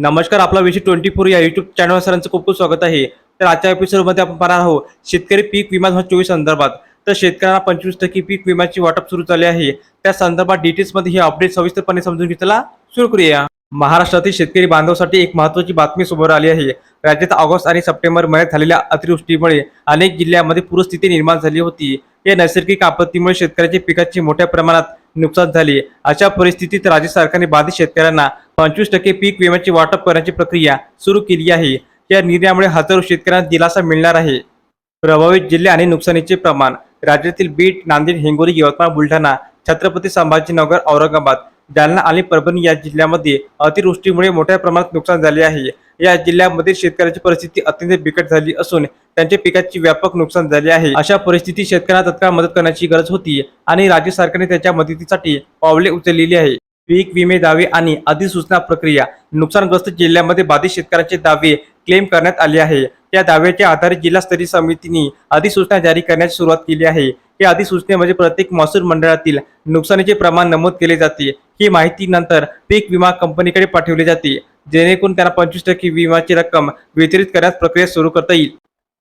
नमस्कार आपला विषय ट्वेंटी फोर या युट्यूब चॅनल सरांचं खूप खूप स्वागत आहे. तर आजच्या एपिसोडमध्ये आपण पाहणार आहोत शेतकरी पीक विमा दोन चोवीस संदर्भात. तर शेतकऱ्यांना पंचवीस टक्के पीक विम्याची वाटप सुरू झाले आहे. त्या संदर्भात डिटेल्समध्ये हे अपडेट सविस्तरपणे समजून घेतला सुरू करूया. महाराष्ट्रातील शेतकरी बांधवासाठी एक महत्त्वाची बातमी समोर आली आहे. राज्यात ऑगस्ट आणि सप्टेंबर महिन्यात झालेल्या अतिवृष्टीमुळे अनेक जिल्ह्यांमध्ये पूरस्थिती निर्माण झाली होती. या नैसर्गिक आपत्तीमुळे शेतकऱ्याच्या पिकाची मोठ्या प्रमाणात नुकसान झाले. अशा परिस्थितीत राज्य सरकारने बाधित शेतकऱ्यांना पंचवीस टक्के पीक विम्याची वाटप करण्याची प्रक्रिया सुरू केली आहे. या निर्णयामुळे हजारो शेतकऱ्यांना दिलासा मिळणार आहे. प्रभावित जिल्हे आणि नुकसानीचे प्रमाण. राज्यातील बीड नांदेड हिंगोली यवतमाळ बुलढाणा छत्रपती संभाजीनगर औरंगाबाद जालना आणि परभणी या जिल्ह्यामध्ये अतिवृष्टीमुळे मोठ्या प्रमाणात नुकसान झाले आहे. या जिल्ह्यामध्ये शेतकऱ्याची परिस्थिती अत्यंत बिकट झाली असून त्यांच्या पिकाची व्यापक नुकसान झाले आहे. अशा परिस्थितीत शेतकऱ्यांना तत्काळ मदत करण्याची गरज होती आणि राज्य सरकारने त्याच्या मदतीसाठी पावले उचललेली आहे. पीक विमे दावे आणि अधिसूचना प्रक्रिया नुकसानग्रस्त जिल्ह्यामध्ये बाधित शेतकऱ्यांचे दावे क्लेम करण्यात आले आहे. त्या दाव्याच्या आधारे जिल्हास्तरीय समितीने अधिसूचना जारी करण्यास सुरुवात केली आहे. या अधिसूचनेमध्ये प्रत्येक महसूल मंडळातील नुकसानीचे प्रमाण नमूद केले जाते. ही माहिती नंतर पीक विमा कंपनीकडे पाठवली जाते. जेणेकरून त्यांना पंचवीस टक्के विमाची रक्कम वितरित करण्यास प्रक्रिया सुरू करता येईल.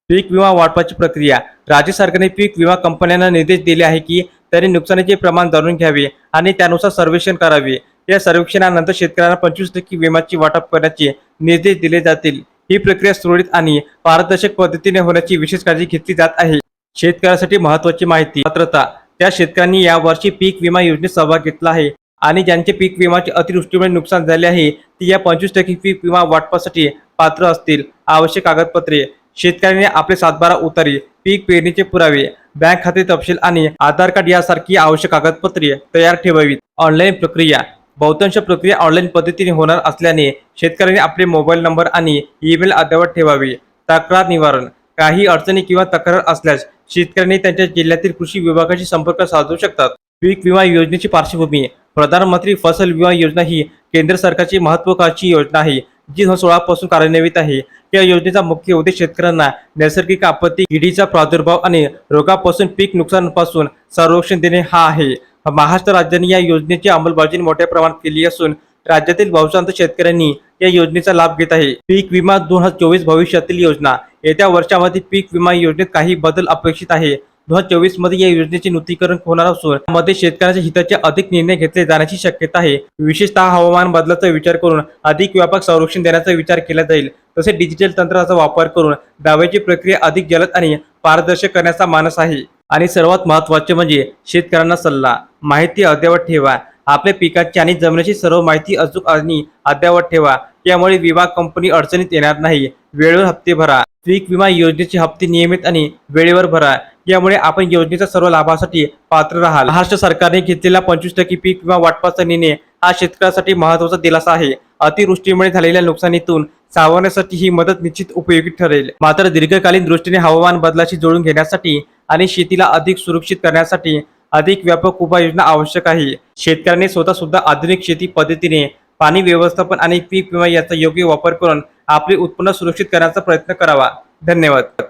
पीक विमा वाटपाची प्रक्रिया. राज्य सरकारने पीक विमा कंपन्यांना निर्देश दिले आहे की त्यांनी नुकसानीचे प्रमाण जाणून घ्यावे आणि त्यानुसार सर्वेक्षण करावे. या सर्वेक्षणानंतर शेतकऱ्यांना पंचवीस टक्के विम्याची वाटप करण्याचे निर्देश दिले जातील. ही प्रक्रिया सुरळीत आणि पारदर्शक पद्धतीने होण्याची विशेष काळजी घेतली जात आहे. शेतकऱ्यासाठी महत्वाची माहिती पात्रता. त्या शेतकऱ्यांनी या वर्षी पीक विमा योजनेत सहभाग घेतला आहे आणि ज्यांचे पीक विमाचे अतिवृष्टीमुळे नुकसान झाले आहे ती या पंचवीस टक्के पीक विमा वाटपासाठी पात्र असतील. आवश्यक कागदपत्रे शेतकऱ्यांनी आपले सातबारा उतारी पीक पेरणीचे पुरावे बँक खाते तपशील आणि आधार कार्ड यासारखी आवश्यक कागदपत्रे तयार ठेवावीत. ऑनलाईन प्रक्रिया. बहुतांश प्रक्रिया ऑनलाईन पद्धतीने होणार असल्याने शेतकऱ्यांनी आपले मोबाईल नंबर आणि ईमेल अद्ययावत ठेवावी. तक्रार निवारण. काही अडचणी किंवा तक्रार असल्यास शेतकऱ्यांनी त्यांच्या जिल्ह्यातील कृषी विभागाशी संपर्क साधू शकतात. पीक विमा योजनेची पार्श्वभूमी. प्रधानमंत्री फसल विमा योजना ही केंद्र सरकारची महत्वाकांक्षी योजना आहे. जी दोन सोळा पासून कार्यान्वित आहे. या योजनेचा मुख्य उद्देश शेतकऱ्यांना नैसर्गिक आपत्ती किडीचा प्रादुर्भाव आणि रोगापासून पीक नुकसानापासून संरक्षण देणे हा आहे. महाराष्ट्र राज्याने या योजनेची अंमलबजावणी मोठ्या प्रमाणात केली असून राज्यातील बहुशांत शेतकऱ्यांनी या योजनेचा लाभ घेत आहे. पीक विमा दोन हजार चोवीस भविष्यातील योजना. येत्या वर्षामध्ये पीक विमा योजनेत काही बदल अपेक्षित आहे. दोन हजार चोवीसमध्ये या योजनेचे नूतनीकरण होणार असून मध्ये शेतकऱ्यांच्या हिताचे अधिक निर्णय घेतले जाण्याची शक्यता आहे. विशेषतः हवामान बदलाचा विचार करून अधिक व्यापक संरक्षण देण्याचा विचार केला जाईल. तसेच डिजिटल तंत्राचा वापर करून दाव्याची प्रक्रिया अधिक जलद आणि पारदर्शक करण्याचा मानस आहे. आणि सर्वात महत्त्वाचे म्हणजे शेतकऱ्यांना सल्ला. माहिती अद्ययावत ठेवा. आपल्या पिकाची आणि जमिनीची सर्व माहिती अचूक आणि अद्ययावत ठेवा. यामुळे विमा कंपनी अडचणीत येणार नाही. वेळेवर हप्ते भरा. पीक विमा योजनेचे हप्ते नियमित आणि वेळेवर भरा. यामुळे आपण योजनेच्या सर्व लाभासाठी पात्र राहाल. महाराष्ट्र सरकारने घेतलेला पंचवीस टक्के पीक विमा वाटपाचा निर्णय हा शेतकऱ्यासाठी महत्त्वाचा दिलासा आहे. अतिवृष्टीमुळे झालेल्या नुकसानीतून सावरण्यासाठी ही मदत निश्चित उपयोगी ठरेल. मात्र दीर्घकालीन दृष्टीने हवामान बदलाशी जुळून घेण्यासाठी आणि शेतीला अधिक सुरक्षित करण्यासाठी अधिक व्यापक उपाययोजना आवश्यक आहे. शेतकऱ्यांनी स्वतः सुद्धा आधुनिक शेती पद्धतीने पाणी व्यवस्थापन आणि पीक विमा याचा योग्य वापर करून आपले उत्पन्न सुरक्षित करण्याचा प्रयत्न करावा. धन्यवाद.